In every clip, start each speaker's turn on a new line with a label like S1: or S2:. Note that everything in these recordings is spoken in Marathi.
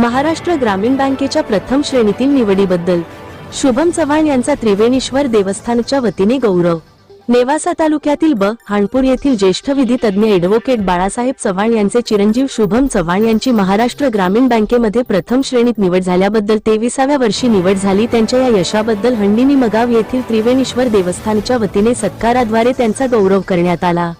S1: महाराष्ट्र ग्रामीण बँकेच्या प्रथम श्रेणीतील निवडीबद्दल. शुभम चव्हाण यांचा त्रिवेणीश्वर देवस्थानच्या वतीने गौरव. नेवासा तालुक्यातील ब. हाणपूर येथील ज्येष्ठ विधी तज्ज्ञ ऍडव्होकेट बाळासाहेब चव्हाण यांचे चिरंजीव शुभम चव्हाण यांची महाराष्ट्र ग्रामीण बँकेमध्ये प्रथम श्रेणीत निवड झाल्याबद्दल तेविसाव्या वर्षी निवड झाली. त्यांच्या या यशाबद्दल हंडिनी मगाव येथील त्रिवेणीश्वर देवस्थानच्या वतीने सत्काराद्वारे त्यांचा गौरव करण्यात आला.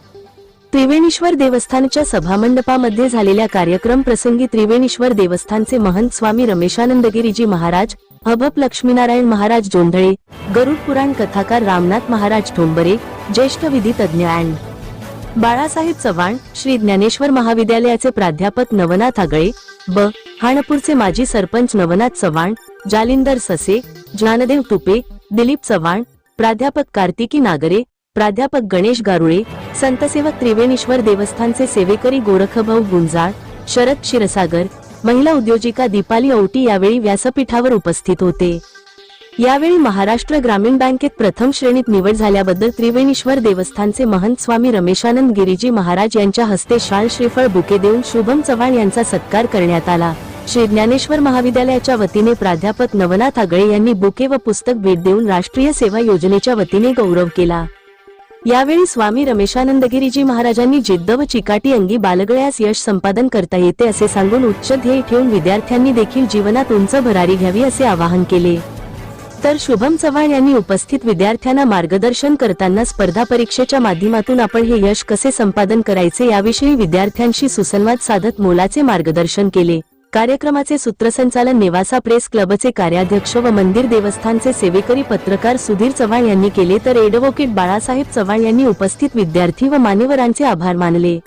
S1: त्रिवेणीश्वर देवस्थानच्या सभामंडपामध्ये झालेल्या कार्यक्रम प्रसंगी त्रिवेणीश्वर देवस्थानचे महंत स्वामी रमेशानंदगिरीजी महाराज हबप लक्ष्मीनारायण महाराज जोंधळे गरुड पुराण कथाकार रामनाथ महाराज ठोंबरे ज्येष्ठ विधी तज्ज्ञ अँड बाळासाहेब चव्हाण श्री ज्ञानेश्वर महाविद्यालयाचे प्राध्यापक नवनाथ आगळे ब. हाणपूरचे माजी सरपंच नवनाथ चव्हाण जालिंदर ससे ज्ञानदेव तुपे दिलीप चव्हाण प्राध्यापक कार्तिकी नागरे प्राध्यापक गणेश गारुळे संतसेवक त्रिवेणीश्वर देवस्थानचे सेवेकरी गोरखभाऊ गुंजाळ शरद क्षीरसागर महिला उद्योजिका दीपाली औटी यावेळी व्यासपीठावर उपस्थित होते. यावेळी महाराष्ट्र ग्रामीण बँकेत प्रथम श्रेणीत निवड झाल्याबद्दल त्रिवेणीश्वर देवस्थानचे महंत स्वामी रमेशानंद गिरीजी महाराज यांच्या हस्ते शाल श्रीफळ बुके देऊन शुभम चव्हाण यांचा सत्कार करण्यात आला. श्री ज्ञानेश्वर महाविद्यालयाच्या वतीने प्राध्यापक नवनाथ आगळे यांनी बुके व पुस्तक भेट देऊन राष्ट्रीय सेवा योजनेच्या वतीने गौरव केला. यावेळी स्वामी रमेशानंदगिरीजी महाराजांनी जिद्द व चिकाटी अंगी बालगळ्यास यश संपादन करता येते असे सांगून उच्च ध्येय ठेवून विद्यार्थ्यांनी देखील जीवनात उंच भरारी घ्यावी असे आवाहन केले. तर शुभम चव्हाण यांनी उपस्थित विद्यार्थ्यांना मार्गदर्शन करताना स्पर्धा परीक्षेच्या माध्यमातून आपण हे यश कसे संपादन करायचे याविषयी विद्यार्थ्यांशी सुसंवाद साधत मोलाचे मार्गदर्शन केले. कार्यक्रमाचे सूत्रसंचालन नेवासा प्रेस क्लबचे कार्याध्यक्ष व मंदिर देवस्थानचे सेवेकरी पत्रकार सुधीर चव्हाण यांनी केले तर एडव्होकेट बाळासाहेब चव्हाण यांनी उपस्थित विद्यार्थी व मान्यवरांचे आभार मानले.